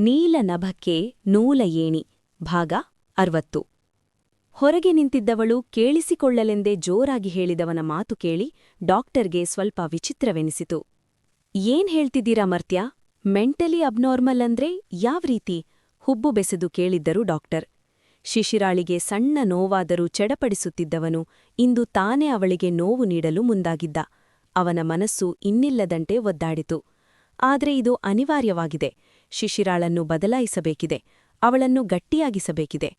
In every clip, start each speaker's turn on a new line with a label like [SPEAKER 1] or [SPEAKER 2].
[SPEAKER 1] ನೀಲ ನಭಕ್ಕೆ ನೂಲ ಏಣಿ, ಭಾಗ ಅರವತ್ತು. ಹೊರಗೆ ನಿಂತಿದ್ದವಳು ಕೇಳಿಸಿಕೊಳ್ಳಲೆಂದೇ ಜೋರಾಗಿ ಹೇಳಿದವನ ಮಾತು ಕೇಳಿ ಡಾಕ್ಟರ್ಗೆ ಸ್ವಲ್ಪ ವಿಚಿತ್ರವೆನಿಸಿತು. ಏನ್ ಹೇಳ್ತಿದ್ದೀರಾ ಮರ್ತ್ಯ? ಮೆಂಟಲಿ ಅಬ್ನಾರ್ಮಲ್ ಅಂದ್ರೆ ಯಾವ ರೀತಿ? ಹುಬ್ಬು ಬೆಸೆದು ಕೇಳಿದ್ದರು ಡಾಕ್ಟರ್. ಶಿಶಿರಾಳಿಗೆ ಸಣ್ಣ ನೋವಾದರೂ ಚಡಪಡಿಸುತ್ತಿದ್ದವನು ಇಂದು ತಾನೇ ಅವಳಿಗೆ ನೋವು ನೀಡಲು ಮುಂದಾಗಿದ್ದ. ಅವನ ಮನಸ್ಸು ಇನ್ನಿಲ್ಲದಂತೆ ಒದ್ದಾಡಿತು. ಆದ್ರೆ ಇದು ಅನಿವಾರ್ಯವಾಗಿದೆ. ಶಿಶಿರಾಳನ್ನು ಬದಲಾಯಿಸಬೇಕಿದೆ, ಅವಳನ್ನು ಗಟ್ಟಿಯಾಗಿಸಬೇಕಿದೆ.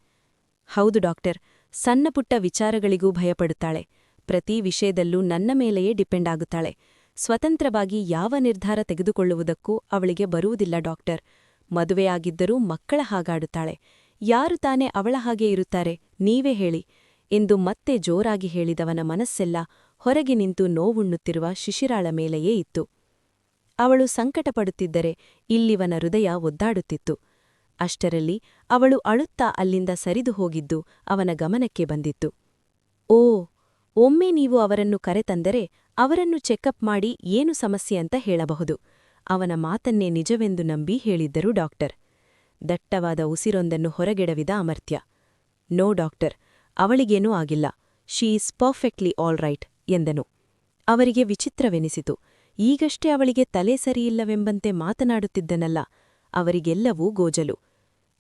[SPEAKER 1] ಹೌದು ಡಾಕ್ಟರ್ ಸಣ್ಣಪುಟ್ಟ ವಿಚಾರಗಳಿಗೂ ಭಯಪಡುತ್ತಾಳೆ. ಪ್ರತಿ ವಿಷಯದಲ್ಲೂ ನನ್ನ ಮೇಲೆಯೇ ಡಿಪೆಂಡ್ ಆಗುತ್ತಾಳೆ. ಸ್ವತಂತ್ರವಾಗಿ ಯಾವ ನಿರ್ಧಾರ ತೆಗೆದುಕೊಳ್ಳುವುದಕ್ಕೂ ಅವಳಿಗೆ ಬರುವುದಿಲ್ಲ ಡಾಕ್ಟರ್. ಮದುವೆಯಾಗಿದ್ದರೂ ಮಕ್ಕಳ ಹಾಗಾಡುತ್ತಾಳೆ. ಯಾರು ತಾನೇ ಅವಳ ಹಾಗೆ ಇರುತ್ತಾರೆ, ನೀವೇ ಹೇಳಿ. ಎಂದು ಮತ್ತೆ ಜೋರಾಗಿ ಹೇಳಿದವನ ಮನಸ್ಸೆಲ್ಲ ಹೊರಗೆ ನಿಂತು ನೋವುಣ್ಣುತ್ತಿರುವ ಶಿಶಿರಾಳ ಮೇಲೆಯೇ ಇತ್ತು. ಅವಳು ಸಂಕಟಪಡುತ್ತಿದ್ದರೆ ಇಲ್ಲಿವನ ಹೃದಯ ಒದ್ದಾಡುತ್ತಿತ್ತು. ಅಷ್ಟರಲ್ಲಿ ಅವಳು ಅಳುತ್ತಾ ಅಲ್ಲಿಂದ ಸರಿದು ಹೋಗಿದ್ದು ಅವನ ಗಮನಕ್ಕೆ ಬಂದಿತ್ತು. ಓ, ಒಮ್ಮೆ ನೀವು ಅವರನ್ನು ಕರೆತಂದರೆ ಅವರನ್ನು ಚೆಕಪ್ ಮಾಡಿ ಏನು ಸಮಸ್ಯೆ ಅಂತ ಹೇಳಬಹುದು. ಅವನ ಮಾತನ್ನೇ ನಿಜವೆಂದು ನಂಬಿ ಹೇಳಿದ್ದರು ಡಾಕ್ಟರ್. ದಟ್ಟವಾದ ಉಸಿರೊಂದನ್ನು ಹೊರಗೆಡವಿದ ಅಮರ್ತ್ಯ. ನೋ ಡಾಕ್ಟರ್, ಅವಳಿಗೇನೂ ಆಗಿಲ್ಲ. She is perfectly all right ಎಂದನು. ಅವರಿಗೆ ವಿಚಿತ್ರವೆನಿಸಿತು. ಈಗಷ್ಟೇ ಅವಳಿಗೆ ತಲೆ ಸರಿಯಿಲ್ಲವೆಂಬಂತೆ ಮಾತನಾಡುತ್ತಿದ್ದನಲ್ಲ, ಅವರಿಗೆಲ್ಲವೂ ಗೋಜಲು.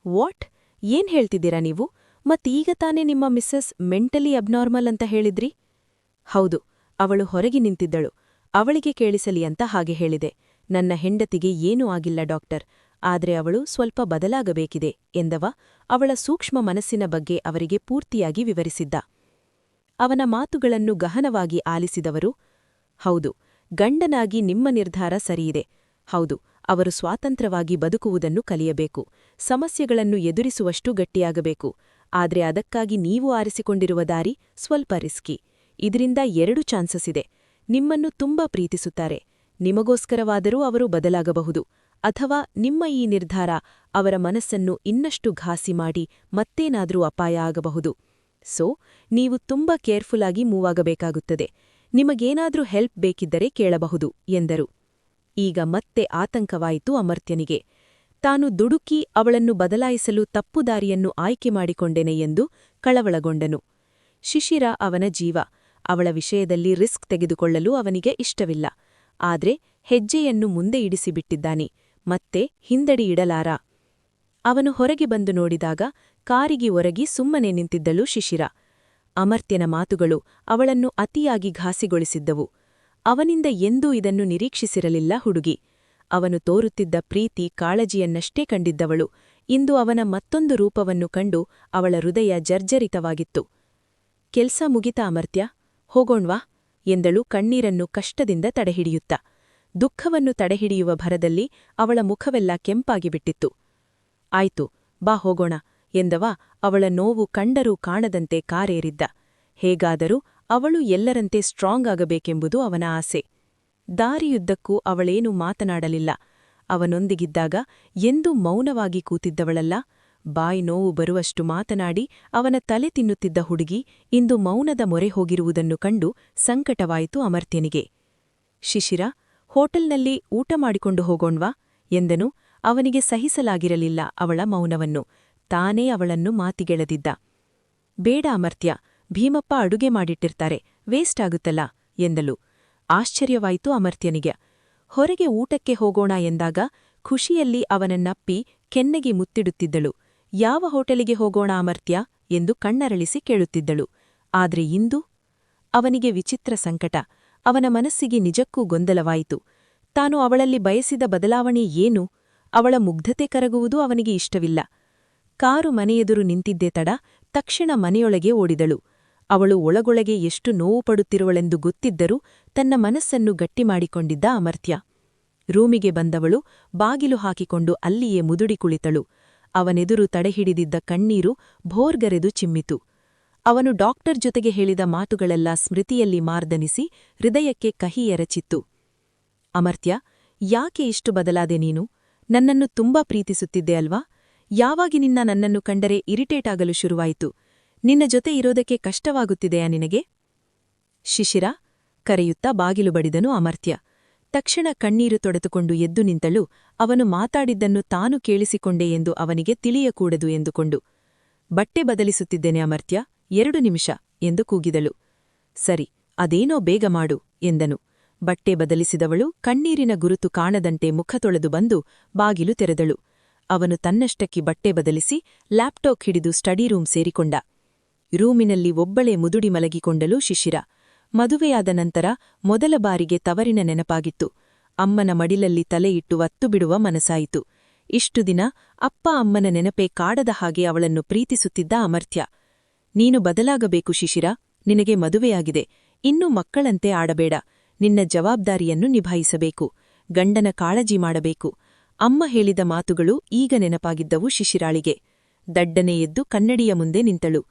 [SPEAKER 1] ವಾಟ್? ಏನ್ ಹೇಳ್ತಿದ್ದೀರಾ ನೀವು? ಮತ್ತೀಗ ತಾನೇ ನಿಮ್ಮ ಮಿಸ್ಸಸ್ ಮೆಂಟಲಿ ಅಬ್ನಾರ್ಮಲ್ ಅಂತ ಹೇಳಿದ್ರಿ? ಹೌದು, ಅವಳು ಹೊರಗೆ ನಿಂತಿದ್ದಳು. ಅವಳಿಗೆ ಕೇಳಿಸಲಿ ಅಂತ ಹಾಗೆ ಹೇಳಿದೆ. ನನ್ನ ಹೆಂಡತಿಗೆ ಏನೂ ಆಗಿಲ್ಲ ಡಾಕ್ಟರ್. ಆದರೆ ಅವಳು ಸ್ವಲ್ಪ ಬದಲಾಗಬೇಕಿದೆ ಎಂದವ ಅವಳ ಸೂಕ್ಷ್ಮ ಮನಸ್ಸಿನ ಬಗ್ಗೆ ಅವರಿಗೆ ಪೂರ್ತಿಯಾಗಿ ವಿವರಿಸಿದ್ದ. ಅವನ ಮಾತುಗಳನ್ನು ಗಹನವಾಗಿ ಆಲಿಸಿದವರು, ಹೌದು ಗಂಡನಾಗಿ ನಿಮ್ಮ ನಿರ್ಧಾರ ಸರಿಯಿದೆ. ಹೌದು, ಅವರು ಸ್ವಾತಂತ್ರ್ಯವಾಗಿ ಬದುಕುವುದನ್ನು ಕಲಿಯಬೇಕು. ಸಮಸ್ಯೆಗಳನ್ನು ಎದುರಿಸುವಷ್ಟು ಗಟ್ಟಿಯಾಗಬೇಕು. ಆದ್ರೆ ಅದಕ್ಕಾಗಿ ನೀವು ಆರಿಸಿಕೊಂಡಿರುವ ದಾರಿ ಸ್ವಲ್ಪ ರಿಸ್ಕಿ. ಇದರಿಂದ ಎರಡು ಚಾನ್ಸಸ್ ಇದೆ. ನಿಮ್ಮನ್ನು ತುಂಬಾ ಪ್ರೀತಿಸುತ್ತಾರೆ. ನಿಮಗೋಸ್ಕರವಾದರೂ ಅವರು ಬದಲಾಗಬಹುದು. ಅಥವಾ ನಿಮ್ಮ ಈ ನಿರ್ಧಾರ ಅವರ ಮನಸ್ಸನ್ನು ಇನ್ನಷ್ಟು ಘಾಸಿ ಮಾಡಿ ಮತ್ತೇನಾದರೂ ಅಪಾಯ ಆಗಬಹುದು. ಸೋ, ನೀವು ತುಂಬಾ ಕೇರ್ಫುಲ್ ಆಗಿ ಮೂವ್ ಆಗಬೇಕಾಗುತ್ತದೆ. ನಿಮಗೇನಾದ್ರೂ ಹೆಲ್ಪ್ ಬೇಕಿದ್ದರೆ ಕೇಳಬಹುದು, ಎಂದರು. ಈಗ ಮತ್ತೆ ಆತಂಕವಾಯಿತು ಅಮರ್ತ್ಯನಿಗೆ. ತಾನು ದುಡುಕಿ ಅವಳನ್ನು ಬದಲಾಯಿಸಲು ತಪ್ಪುದಾರಿಯನ್ನು ಆಯ್ಕೆ ಮಾಡಿಕೊಂಡೆನೆ ಎಂದು ಕಳವಳಗೊಂಡನು. ಶಿಶಿರ ಅವನ ಜೀವ, ಅವಳ ವಿಷಯದಲ್ಲಿ ರಿಸ್ಕ್ ತೆಗೆದುಕೊಳ್ಳಲು ಅವನಿಗೆ ಇಷ್ಟವಿಲ್ಲ. ಆದ್ರೆ ಹೆಜ್ಜೆಯನ್ನು ಮುಂದೆ ಇಡಿಸಿಬಿಟ್ಟಿದ್ದಾನೆ, ಮತ್ತೆ ಹಿಂದಡಿ ಇಡಲಾರ? ಅವನು ಹೊರಗೆ ಬಂದು ನೋಡಿದಾಗ ಕಾರಿಗೆ ಒರಗಿ ಸುಮ್ಮನೆ ನಿಂತಿದ್ದಳು ಶಿಶಿರ. ಅಮರ್ತ್ಯನ ಮಾತುಗಳು ಅವಳನ್ನು ಅತಿಯಾಗಿ ಘಾಸಿಗೊಳಿಸಿದ್ದವು. ಅವನಿಂದ ಎಂದೂ ಇದನ್ನು ನಿರೀಕ್ಷಿಸಿರಲಿಲ್ಲ ಹುಡುಗಿ. ಅವನು ತೋರುತ್ತಿದ್ದ ಪ್ರೀತಿ ಕಾಳಜಿಯನ್ನಷ್ಟೇ ಕಂಡಿದ್ದವಳು. ಇಂದು ಅವನ ಮತ್ತೊಂದು ರೂಪವನ್ನು ಕಂಡು ಅವಳ ಹೃದಯ ಜರ್ಜರಿತವಾಗಿತ್ತು. ಕೆಲ್ಸ ಮುಗಿತ ಅಮರ್ತ್ಯ? ಹೋಗೋಣ್ವಾ? ಎಂದಳು ಕಣ್ಣೀರನ್ನು ಕಷ್ಟದಿಂದ ತಡೆಹಿಡಿಯುತ್ತ. ದುಃಖವನ್ನು ತಡೆಹಿಡಿಯುವ ಭರದಲ್ಲಿ ಅವಳ ಮುಖವೆಲ್ಲ ಕೆಂಪಾಗಿಬಿಟ್ಟಿತ್ತು. ಆಯ್ತು, ಬಾ ಹೋಗೋಣ. ಎಂದವ ಅವಳ ನೋವು ಕಂಡರೂ ಕಾಣದಂತೆ ಕಾರೇರಿದ್ದ. ಹೇಗಾದರೂ ಅವಳು ಎಲ್ಲರಂತೆ ಸ್ಟ್ರಾಂಗ್ ಆಗಬೇಕೆಂಬುದು ಅವನ ಆಸೆ. ದಾರಿಯುದ್ದಕ್ಕೂ ಅವಳೇನು ಮಾತನಾಡಲಿಲ್ಲ. ಅವನೊಂದಿಗಿದ್ದಾಗ ಎಂದೂ ಮೌನವಾಗಿ ಕೂತಿದ್ದವಳಲ್ಲ. ಬಾಯಿ ನೋವು ಬರುವಷ್ಟು ಮಾತನಾಡಿ ಅವನ ತಲೆ ತಿನ್ನುತ್ತಿದ್ದ ಹುಡುಗಿ ಇಂದು ಮೌನದ ಮೊರೆ ಹೋಗಿರುವುದನ್ನು ಕಂಡು ಸಂಕಟವಾಯಿತು ಅಮರ್ತ್ಯನಿಗೆ. ಶಿಶಿರ, ಹೋಟೆಲ್ನಲ್ಲಿ ಊಟ ಮಾಡಿಕೊಂಡು ಹೋಗೋಣ್ವಾ? ಎಂದನು. ಅವನಿಗೆ ಸಹಿಸಲಾಗಿರಲಿಲ್ಲ ಅವಳ ಮೌನವನ್ನು. ತಾನೇ ಅವಳನ್ನು ಮಾತಿಗೆಳೆದಿದ್ದ. ಬೇಡ ಅಮರ್ತ್ಯ, ಭೀಮಪ್ಪ ಅಡುಗೆ ಮಾಡಿಟ್ಟಿರ್ತಾರೆ, ವೇಸ್ಟ್ ಆಗುತ್ತಲ್ಲ, ಎಂದಳು. ಆಶ್ಚರ್ಯವಾಯಿತು ಅಮರ್ತ್ಯನಿಗೆ. ಹೊರಗೆ ಊಟಕ್ಕೆ ಹೋಗೋಣ ಎಂದಾಗ ಖುಷಿಯಲ್ಲಿ ಅವನನ್ನಪ್ಪಿ ಕೆನ್ನೆಗೆ ಮುತ್ತಿಡುತ್ತಿದ್ದಳು. ಯಾವ ಹೋಟೆಲಿಗೆ ಹೋಗೋಣ ಅಮರ್ತ್ಯ ಎಂದು ಕಣ್ಣರಳಿಸಿ ಕೇಳುತ್ತಿದ್ದಳು. ಆದ್ರೆ ಇಂದು? ಅವನಿಗೆ ವಿಚಿತ್ರ ಸಂಕಟ. ಅವನ ಮನಸ್ಸಿಗೆ ನಿಜಕ್ಕೂ ಗೊಂದಲವಾಯಿತು. ತಾನು ಅವಳಲ್ಲಿ ಬಯಸಿದ ಬದಲಾವಣೆ ಏನು? ಅವಳ ಮುಗ್ಧತೆ ಕರಗುವುದು ಅವನಿಗೆ ಇಷ್ಟವಿಲ್ಲ. ಕಾರು ಮನೆಯೆದುರು ನಿಂತಿದ್ದೆ ತಡ ತಕ್ಷಣ ಮನೆಯೊಳಗೆ ಓಡಿದಳು. ಅವಳು ಒಳಗೊಳಗೆ ಎಷ್ಟು ನೋವು ಪಡುತ್ತಿರುವಳೆಂದು ಗೊತ್ತಿದ್ದರೂ ತನ್ನ ಮನಸ್ಸನ್ನು ಗಟ್ಟಿಮಾಡಿಕೊಂಡಿದ್ದ ಅಮರ್ತ್ಯ. ರೂಮಿಗೆ ಬಂದವಳು ಬಾಗಿಲು ಹಾಕಿಕೊಂಡು ಅಲ್ಲಿಯೇ ಮುದುಡಿ ಕುಳಿತಳು. ಅವನೆದುರು ತಡೆಹಿಡಿದಿದ್ದ ಕಣ್ಣೀರು ಭೋರ್ಗರೆದು ಚಿಮ್ಮಿತು. ಅವನು ಡಾಕ್ಟರ್ ಜೊತೆಗೆ ಹೇಳಿದ ಮಾತುಗಳೆಲ್ಲ ಸ್ಮೃತಿಯಲ್ಲಿ ಮಾರ್ದನಿಸಿ ಹೃದಯಕ್ಕೆ ಕಹಿ ಎರಚಿತ್ತು. ಅಮರ್ತ್ಯ, ಯಾಕೆ ಇಷ್ಟು ಬದಲಾದೆ ನೀನು? ನನ್ನನ್ನು ತುಂಬಾ ಪ್ರೀತಿಸುತ್ತಿದ್ದೆ ಅಲ್ವಾ? ಯಾವಾಗಿನಿನ್ನ ನನ್ನನ್ನು ಕಂಡರೆ ಇರಿಟೇಟ್ ಆಗಲು ಶುರುವಾಯಿತು. ನಿನ್ನ ಜೊತೆ ಇರೋದಕ್ಕೆ ಕಷ್ಟವಾಗುತ್ತಿದೆಯಾ ನಿನಗೆ? ಶಿಶಿರ ಕರೆಯುತ್ತಾ ಬಾಗಿಲು ಬಡಿದನು ಅಮರ್ತ್ಯ.
[SPEAKER 2] ತಕ್ಷಣ ಕಣ್ಣೀರು ತೊಡೆದುಕೊಂಡು ಎದ್ದು ನಿಂತಳು. ಅವನು ಮಾತಾಡಿದ್ದನ್ನು ತಾನು ಕೇಳಿಸಿಕೊಂಡೆ ಎಂದು ಅವನಿಗೆ ತಿಳಿಯಕೂಡದು ಎಂದುಕೊಂಡು. ಬಟ್ಟೆ ಬದಲಿಸುತ್ತಿದ್ದೇನೆ ಅಮರ್ತ್ಯ, ಎರಡು ನಿಮಿಷ ಎಂದು ಕೂಗಿದಳು. ಸರಿ, ಅದೇನೋ ಬೇಗ ಮಾಡು ಎಂದನು. ಬಟ್ಟೆ ಬದಲಿಸಿದವಳು ಕಣ್ಣೀರಿನ ಗುರುತು ಕಾಣದಂತೆ ಮುಖ ತೊಳೆದು ಬಂದು ಬಾಗಿಲು ತೆರೆದಳು. ಅವನು ತನ್ನಷ್ಟಕ್ಕೆ ಬಟ್ಟೆ ಬದಲಿಸಿ ಲ್ಯಾಪ್ಟಾಪ್ ಹಿಡಿದು ಸ್ಟಡಿ ರೂಮ್ ಸೇರಿಕೊಂಡ. ರೂಮಿನಲ್ಲಿ ಒಬ್ಬಳೇ ಮುದುಡಿ ಮಲಗಿಕೊಂಡಲು ಶಿಶಿರ. ಮದುವೆಯಾದ ನಂತರ ಮೊದಲ ಬಾರಿಗೆ ತವರಿನ ನೆನಪಾಗಿತ್ತು. ಅಮ್ಮನ ಮಡಿಲಲ್ಲಿ ತಲೆಯಿಟ್ಟು ಒತ್ತು ಬಿಡುವ ಮನಸಾಯಿತು ಇಷ್ಟು ದಿನ ಅಪ್ಪ ಅಮ್ಮನ ನೆನಪೇ ಕಾಡದ ಹಾಗೆ ಅವಳನ್ನು ಪ್ರೀತಿಸುತ್ತಿದ್ದ ಅಮರ್ಥ್ಯ ನೀನು ಬದಲಾಗಬೇಕು ಶಿಶಿರ, ನಿನಗೆ ಮದುವೆಯಾಗಿದೆ. ಇನ್ನೂ ಮಕ್ಕಳಂತೆ ಆಡಬೇಡ. ನಿನ್ನ ಜವಾಬ್ದಾರಿಯನ್ನು ನಿಭಾಯಿಸಬೇಕು. ಗಂಡನ ಕಾಳಜಿ ಮಾಡಬೇಕು. ಅಮ್ಮ ಹೇಳಿದ ಮಾತುಗಳು ಈಗ ನೆನಪಾಗಿದ್ದವು ಶಿಶಿರಾಳಿಗೆ. ದಡ್ಡನೆ ಎದ್ದು ಕನ್ನಡಿಯ ಮುಂದೆ ನಿಂತಳು.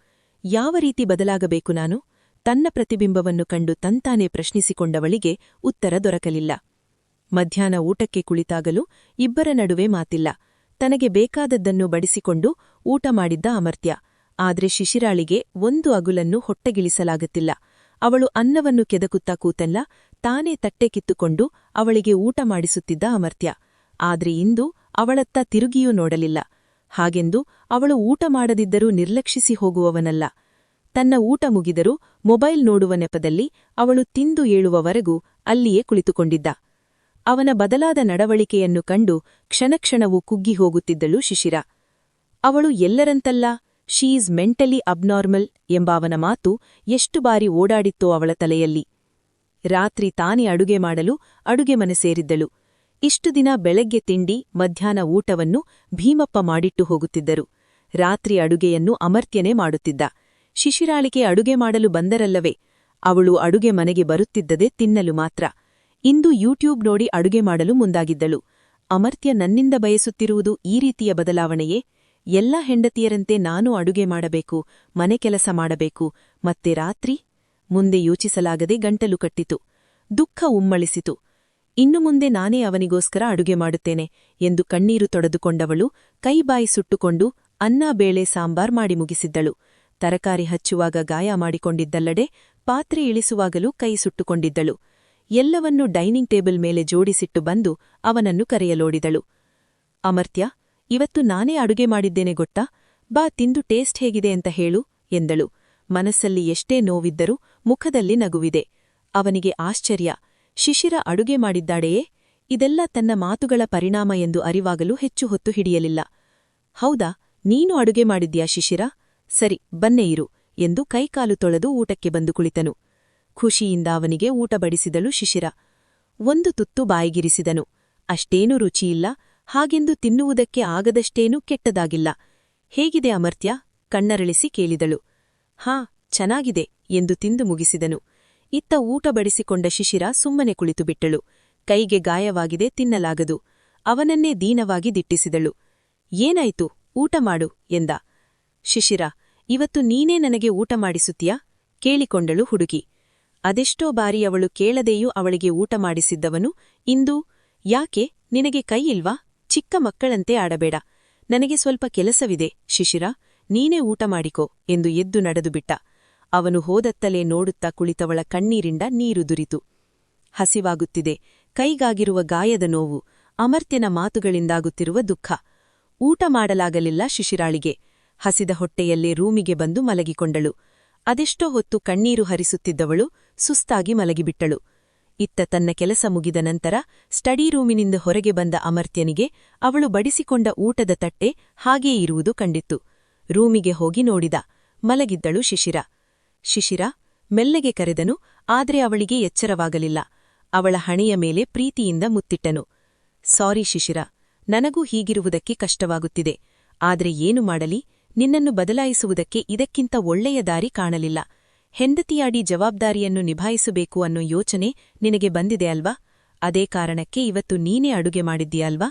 [SPEAKER 2] ಯಾವ ರೀತಿ ಬದಲಾಗಬೇಕು ನಾನು? ತನ್ನ ಪ್ರತಿಬಿಂಬವನ್ನು ಕಂಡು ತಂತಾನೆ ಪ್ರಶ್ನಿಸಿಕೊಂಡವಳಿಗೆ ಉತ್ತರ ದೊರಕಲಿಲ್ಲ. ಮಧ್ಯಾಹ್ನ ಊಟಕ್ಕೆ ಕುಳಿತಾಗಲೂ ಇಬ್ಬರ ನಡುವೆ ಮಾತಿಲ್ಲ. ತನಗೆ ಬೇಕಾದದ್ದನ್ನು ಬಡಿಸಿಕೊಂಡು ಊಟ ಮಾಡಿದ್ದ ಅಮರ್ತ್ಯ. ಆದ್ರೆ ಶಿಶಿರಾಳಿಗೆ ಒಂದು ಅಗುಲನ್ನು ಹೊಟ್ಟೆಗಿಳಿಸಲಾಗುತ್ತಿಲ್ಲ. ಅವಳು ಅನ್ನವನ್ನು ಕೆದಕುತ್ತಾ ಕೂತಲ್ಲ ತಾನೇ ತಟ್ಟೆ ಕಿತ್ತುಕೊಂಡು ಅವಳಿಗೆ ಊಟ ಮಾಡಿಸುತ್ತಿದ್ದ ಅಮರ್ತ್ಯ. ಆದ್ರೆ ಇಂದು ಅವಳತ್ತ ತಿರುಗಿಯೂ ನೋಡಲಿಲ್ಲ. ಹಾಗೆಂದು ಅವಳು ಊಟ ಮಾಡದಿದ್ದರೂ ನಿರ್ಲಕ್ಷಿಸಿ ಹೋಗುವವನಲ್ಲ. ತನ್ನ ಊಟ ಮುಗಿದರೂ ಮೊಬೈಲ್ ನೋಡುವ ನೆಪದಲ್ಲಿ ಅವಳು ತಿಂದು ಏಳುವವರೆಗೂ ಅಲ್ಲಿಯೇ ಕುಳಿತುಕೊಂಡಿದ್ದ. ಅವನ ಬದಲಾದ ನಡವಳಿಕೆಯನ್ನು ಕಂಡು ಕ್ಷಣಕ್ಷಣವೂ ಕುಗ್ಗಿ ಹೋಗುತ್ತಿದ್ದಳು ಶಿಶಿರ. ಅವಳು ಎಲ್ಲರಂತಲ್ಲ ಶೀಸ್ ಮೆಂಟಲಿ ಅಬ್ನಾರ್ಮಲ್ ಎಂಬ ಅವನ ಮಾತು ಎಷ್ಟು ಬಾರಿ ಓಡಾಡಿತ್ತೋ ಅವಳ ತಲೆಯಲ್ಲಿ. ರಾತ್ರಿ ತಾನೇ ಅಡುಗೆ ಮಾಡಲು ಅಡುಗೆ ಮನೆ ಸೇರಿದ್ದಳು. ಇಷ್ಟು ದಿನ ಬೆಳಗ್ಗೆ ತಿಂಡಿ, ಮಧ್ಯಾಹ್ನ ಊಟವನ್ನು ಭೀಮಪ್ಪ ಮಾಡಿಟ್ಟು ಹೋಗುತ್ತಿದ್ದರು. ರಾತ್ರಿ ಅಡುಗೆಯನ್ನು ಅಮರ್ತ್ಯನೇ ಮಾಡುತ್ತಿದ್ದ. ಶಿಶಿರಾಳಿಗೆ ಅಡುಗೆ ಮಾಡಲು ಬಂದರಲ್ಲವೇ, ಅವಳು ಅಡುಗೆ ಮನೆಗೆ ಬರುತ್ತಿದ್ದದೆ ತಿನ್ನಲು ಮಾತ್ರ. ಇಂದು ಯೂಟ್ಯೂಬ್ ನೋಡಿ ಅಡುಗೆ ಮಾಡಲು ಮುಂದಾಗಿದ್ದಳು. ಅಮರ್ತ್ಯ ನನ್ನಿಂದ ಬಯಸುತ್ತಿರುವುದು ಈ ರೀತಿಯ ಬದಲಾವಣೆಯೇ? ಎಲ್ಲ ಹೆಂಡತಿಯರಂತೆ ನಾನು ಅಡುಗೆ ಮಾಡಬೇಕು, ಮನೆ ಕೆಲಸ ಮಾಡಬೇಕು, ಮತ್ತೆ ರಾತ್ರಿ? ಮುಂದೆ ಯೋಚಿಸಲಾಗದೆ ಗಂಟಲು ಕಟ್ಟಿತು. ದುಃಖ ಉಮ್ಮಳಿಸಿತು. ಇನ್ನು ಮುಂದೆ ನಾನೇ ಅವನಿಗೋಸ್ಕರ ಅಡುಗೆ ಮಾಡುತ್ತೇನೆ ಎಂದು ಕಣ್ಣೀರು ತೊಡೆದುಕೊಂಡವಳು ಕೈಬಾಯಿ ಸುಟ್ಟುಕೊಂಡು ಅನ್ನ, ಬೇಳೆ, ಸಾಂಬಾರ್ ಮಾಡಿ ಮುಗಿಸಿದ್ದಳು. ತರಕಾರಿ ಹಚ್ಚುವಾಗ ಗಾಯ ಮಾಡಿಕೊಂಡಿದ್ದಲ್ಲಡೆ ಪಾತ್ರೆ ಇಳಿಸುವಾಗಲೂ ಕೈ ಸುಟ್ಟುಕೊಂಡಿದ್ದಳು. ಎಲ್ಲವನ್ನೂ ಡೈನಿಂಗ್ ಟೇಬಲ್ ಮೇಲೆ ಜೋಡಿಸಿಟ್ಟು ಬಂದು ಅವನನ್ನು ಕರೆಯಲೋಡಿದಳು. ಅಮರ್ತ್ಯ, ಇವತ್ತು ನಾನೇ ಅಡುಗೆ ಮಾಡಿದ್ದೇನೆ ಗೊತ್ತಾ? ಬಾ, ತಿಂದು ಟೇಸ್ಟ್ ಹೇಗಿದೆ ಅಂತ ಹೇಳು ಎಂದಳು. ಮನಸ್ಸಲ್ಲಿ ಎಷ್ಟೇ ನೋವಿದ್ದರೂ ಮುಖದಲ್ಲಿ ನಗುವಿದೆ. ಅವನಿಗೆ ಆಶ್ಚರ್ಯ. ಶಿಶಿರ ಅಡುಗೆ ಮಾಡಿದ್ದಾಡೆಯೇ ಇದೆಲ್ಲ ತನ್ನ ಮಾತುಗಳ ಪರಿಣಾಮ ಎಂದು ಅರಿವಾಗಲು ಹೆಚ್ಚು ಹೊತ್ತು ಹಿಡಿಯಲಿಲ್ಲ. ಹೌದಾ, ನೀನು ಅಡುಗೆ ಮಾಡಿದ್ಯಾ ಶಿಶಿರ? ಸರಿ, ಬನ್ನೇ ಇರು ಎಂದು ಕೈಕಾಲು ತೊಳೆದು ಊಟಕ್ಕೆ ಬಂದು ಕುಳಿತನು. ಖುಷಿಯಿಂದ ಅವನಿಗೆ ಊಟ ಬಡಿಸಿದಳು ಶಿಶಿರ. ಒಂದು ತುತ್ತು ಬಾಯಿಗಿರಿಸಿದನು. ಅಷ್ಟೇನೂ ರುಚಿಯಿಲ್ಲ. ಹಾಗೆಂದು ತಿನ್ನುವುದಕ್ಕೆ ಆಗದಷ್ಟೇನೂ ಕೆಟ್ಟದಾಗಿಲ್ಲ. ಹೇಗಿದೆ ಅಮರ್ತ್ಯ? ಕಣ್ಣರಳಿಸಿ ಕೇಳಿದಳು. ಹಾ, ಚೆನ್ನಾಗಿದೆ ಎಂದು ತಿಂದು ಮುಗಿಸಿದನು. ಇತ್ತ ಊಟ ಬಡಿಸಿಕೊಂಡ ಶಿಶಿರ ಸುಮ್ಮನೆ ಕುಳಿತು ಬಿಟ್ಟಳು ಕೈಗೆ ಗಾಯವಾಗಿದೆ ತಿನ್ನಲಾಗದು. ಅವನನ್ನೇ ದೀನವಾಗಿ ದಿಟ್ಟಿಸಿದಳು. ಏನಾಯ್ತು? ಊಟ ಮಾಡು ಎಂದ. ಶಿಶಿರ, ಇವತ್ತು ನೀನೇ ನನಗೆ ಊಟ ಮಾಡಿಸುತ್ತೀಯಾ? ಕೇಳಿಕೊಂಡಳು ಹುಡುಗಿ. ಅದೆಷ್ಟೋ ಬಾರಿ ಅವಳು ಕೇಳದೆಯೂ ಅವಳಿಗೆ ಊಟ ಮಾಡಿಸಿದ್ದವನು ಇಂದು? ಯಾಕೆ? ನಿನಗೆ ಕೈಯಿಲ್ವಾ ಚಿಕ್ಕ ಮಕ್ಕಳಂತೆ ಆಡಬೇಡ. ನನಗೆ ಸ್ವಲ್ಪ ಕೆಲಸವಿದೆ, ಶಿಶಿರ. ನೀನೇ ಊಟ ಮಾಡಿಕೋ ಎಂದು ಎದ್ದು ನಡೆದು ಬಿಟ್ಟ ಅವನು ಹೋದತ್ತಲೇ ನೋಡುತ್ತಾ ಕುಳಿತವಳ ಕಣ್ಣೀರಿಂದ ನೀರು ದುರಿತು. ಹಸಿವಾಗುತ್ತಿದೆ, ಕೈಗಾಗಿರುವ ಗಾಯದ ನೋವು, ಅಮರ್ತ್ಯನ ಮಾತುಗಳಿಂದಾಗುತ್ತಿರುವ ದುಃಖ. ಊಟ ಮಾಡಲಾಗಲಿಲ್ಲ ಶಿಶಿರಾಳಿಗೆ. ಹಸಿದ ಹೊಟ್ಟೆಯಲ್ಲೇ ರೂಮಿಗೆ ಬಂದು ಮಲಗಿಕೊಂಡಳು. ಅದೆಷ್ಟೋ ಹೊತ್ತು ಕಣ್ಣೀರು ಹರಿಸುತ್ತಿದ್ದವಳು ಸುಸ್ತಾಗಿ ಮಲಗಿಬಿಟ್ಟಳು. ಇತ್ತ ತನ್ನ ಕೆಲಸ ಮುಗಿದ ನಂತರ ಸ್ಟಡಿ ರೂಮಿನಿಂದ ಹೊರಗೆ ಬಂದ ಅಮರ್ತ್ಯನಿಗೆ ಅವಳು ಬಡಿಸಿಕೊಂಡ ಊಟದ ತಟ್ಟೆ ಹಾಗೇ ಇರುವುದು ಕಂಡಿತ್ತು. ರೂಮಿಗೆ ಹೋಗಿ ನೋಡಿದ, ಮಲಗಿದ್ದಳು ಶಿಶಿರ. ಶಿಶಿರ ಮೆಲ್ಲಗೆ ಕರೆದನು, ಆದರೆ ಅವಳಿಗೆ ಎಚ್ಚರವಾಗಲಿಲ್ಲ. ಅವಳ ಹಣೆಯ ಮೇಲೆ ಪ್ರೀತಿಯಿಂದ ಮುತ್ತಿಟ್ಟನು. ಸಾರಿ ಶಿಶಿರ, ನನಗೂ ಹೀಗಿರುವುದಕ್ಕೆ ಕಷ್ಟವಾಗುತ್ತಿದೆ. ಆದರೆ ಏನು ಮಾಡಲಿ? ನಿನ್ನನ್ನು ಬದಲಾಯಿಸುವುದಕ್ಕೆ ಇದಕ್ಕಿಂತ ಒಳ್ಳೆಯ ದಾರಿ ಕಾಣಲಿಲ್ಲ. ಹೆಂಡತಿಯಾಡಿ ಜವಾಬ್ದಾರಿಯನ್ನು ನಿಭಾಯಿಸಬೇಕು ಅನ್ನೋ ಯೋಚನೆ ನಿನಗೆ ಬಂದಿದೆ ಅಲ್ವಾ? ಅದೇ ಕಾರಣಕ್ಕೆ ಇವತ್ತು ನೀನೇ ಅಡುಗೆ ಮಾಡಿದ್ದೀಯಲ್ವಾ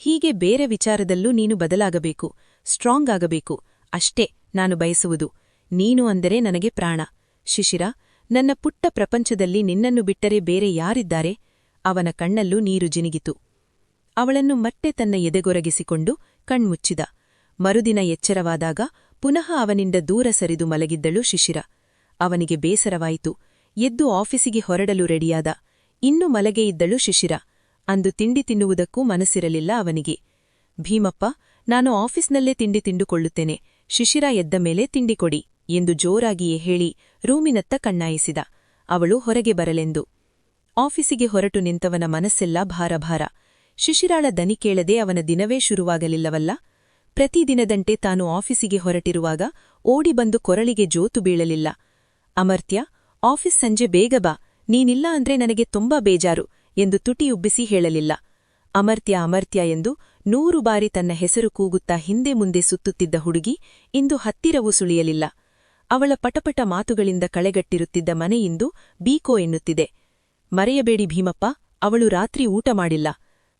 [SPEAKER 2] ಹೀಗೆ ಬೇರೆ ವಿಚಾರದಲ್ಲೂ ನೀನು ಬದಲಾಗಬೇಕು, ಸ್ಟ್ರಾಂಗ್ ಆಗಬೇಕು. ಅಷ್ಟೇ, ನಾನು ಬಯಸುವುದು. ನೀನು ಅಂದರೆ ನನಗೆ ಪ್ರಾಣ. ಶಿಶಿರ, ನನ್ನ ಪುಟ್ಟ ಪ್ರಪಂಚದಲ್ಲಿ ನಿನ್ನನ್ನು ಬಿಟ್ಟರೆ ಬೇರೆ ಯಾರಿದ್ದಾರೆ? ಅವನ ಕಣ್ಣಲ್ಲೂ ನೀರು ಜಿನಿಗಿತು. ಅವಳನ್ನು ಮತ್ತೆ ತನ್ನ ಎದೆಗೊರಗಿಸಿಕೊಂಡು ಕಣ್ಮುಚ್ಚಿದ. ಮರುದಿನ ಎಚ್ಚರವಾದಾಗ ಪುನಃ ಅವನಿಂದ ದೂರ ಸರಿದು ಮಲಗಿದ್ದಳು ಶಿಶಿರ. ಅವನಿಗೆ ಬೇಸರವಾಯಿತು. ಎದ್ದು ಆಫೀಸಿಗೆ ಹೊರಡಲು ರೆಡಿಯಾದ. ಇನ್ನು ಮಲಗೆ ಇದ್ದಳು ಶಿಶಿರ. ಅಂದು ತಿಂಡಿ ತಿನ್ನುವುದಕ್ಕೂ ಮನಸ್ಸಿರಲಿಲ್ಲ ಅವನಿಗೆ. ಭೀಮಪ್ಪ, ನಾನು ಆಫೀಸ್ನಲ್ಲೇ ತಿಂಡಿ ತಿಂಡುಕೊಳ್ಳುತ್ತೇನೆ ಶಿಶಿರ ಎದ್ದ ಮೇಲೆ ತಿಂಡಿ ಕೊಡಿ. ಎಂದು ಜೋರಾಗಿಯೇ ಹೇಳಿ ರೂಮಿನತ್ತ ಕಣ್ಣಾಯಿಸಿದ. ಅವಳು ಹೊರಗೆ ಬರಲೆಂದು. ಆಫೀಸಿಗೆ ಹೊರಟು ನಿಂತವನ ಮನಸ್ಸೆಲ್ಲ ಭಾರಭಾರ ಶಿಶಿರಾಳ ದನಿ ಕೇಳದೆ ಅವನ ದಿನವೇ ಶುರುವಾಗಲಿಲ್ಲವಲ್ಲ? ಪ್ರತಿದಿನದಂತೆ ತಾನು ಆಫೀಸಿಗೆ ಹೊರಟಿರುವಾಗ ಓಡಿಬಂದು ಕೊರಳಿಗೆ ಜೋತು ಬೀಳಲಿಲ್ಲ. ಅಮರ್ತ್ಯ, ಆಫೀಸ್ ಸಂಜೆ ಬೇಗ ಬಾ. ನೀನಿಲ್ಲ ಅಂದ್ರೆ ನನಗೆ ತುಂಬಾ ಬೇಜಾರು ಎಂದು ತುಟಿಯುಬ್ಬಿಸಿ ಹೇಳಲಿಲ್ಲ. ಅಮರ್ತ್ಯ ಅಮರ್ತ್ಯ ಎಂದು ನೂರು ಬಾರಿ ತನ್ನ ಹೆಸರು ಕೂಗುತ್ತಾ ಹಿಂದೆ ಮುಂದೆ ಸುತ್ತುತ್ತಿದ್ದ ಹುಡುಗಿ ಇಂದು ಹತ್ತಿರವೂ ಸುಳಿಯಲಿಲ್ಲ. ಅವಳ ಪಟಪಟ ಮಾತುಗಳಿಂದ ಕಳೆಗಟ್ಟಿರುತ್ತಿದ್ದ ಮನೆಯಿಂದು ಬೀಕೋ ಎನ್ನುತ್ತಿದೆ. ಮರೆಯಬೇಡಿ ಭೀಮಪ್ಪ, ಅವಳು ರಾತ್ರಿ ಊಟ ಮಾಡಿಲ್ಲ.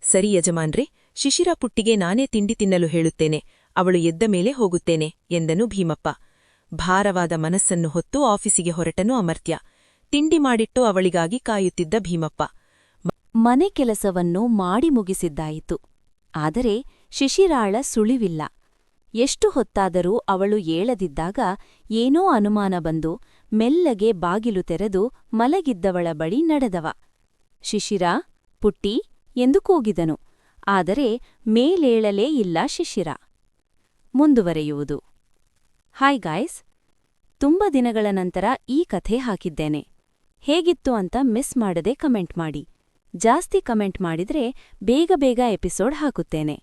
[SPEAKER 2] ಸರಿ ಯಜಮಾನ್ರೆ, ಶಿಶಿರ ಪುಟ್ಟಿಗೆ ನಾನೇ ತಿಂಡಿ ತಿನ್ನಲು ಹೇಳುತ್ತೇನೆ, ಅವಳು ಎದ್ದ ಮೇಲೆ ಹೋಗುತ್ತೇನೆ, ಎಂದನು ಭೀಮಪ್ಪ. ಭಾರವಾದ ಮನಸ್ಸನ್ನು ಹೊತ್ತು ಆಫೀಸಿಗೆ ಹೊರಟನು ಅಮರ್ತ್ಯ. ತಿಂಡಿ ಮಾಡಿಟ್ಟು ಅವಳಿಗಾಗಿ ಕಾಯುತ್ತಿದ್ದ ಭೀಮಪ್ಪ.
[SPEAKER 1] ಮನೆ ಕೆಲಸವನ್ನು ಮಾಡಿ ಮುಗಿಸಿದ್ದಾಯಿತು. ಆದರೆ ಶಿಶಿರಾಳ ಸುಳಿವಿಲ್ಲ. ಎಷ್ಟು ಹೊತ್ತಾದರೂ ಅವಳು ಏಳದಿದ್ದಾಗ ಏನೋ ಅನುಮಾನ ಬಂದು ಮೆಲ್ಲಗೆ ಬಾಗಿಲು ತೆರೆದು ಮಲಗಿದ್ದವಳ ಬಳಿ ನಡೆದವ. ಶಿಶಿರ, ಪುಟ್ಟಿ ಎಂದು ಕೂಗಿದನು ಆದರೆ ಮೇಲೇಳಲೇ ಇಲ್ಲ ಶಿಶಿರ. ಮುಂದುವರೆಯುವುದು. ಹಾಯ್ ಗಾಯ್ಸ್, ತುಂಬ ದಿನಗಳ ನಂತರ ಈ ಕಥೆ ಹಾಕಿದ್ದೇನೆ. ಹೇಗಿತ್ತು ಅಂತ ಮಿಸ್ ಮಾಡದೆ ಕಮೆಂಟ್ ಮಾಡಿ. ಜಾಸ್ತಿ ಕಮೆಂಟ್ ಮಾಡಿದ್ರೆ ಬೇಗ ಬೇಗ ಎಪಿಸೋಡ್ ಹಾಕುತ್ತೇನೆ.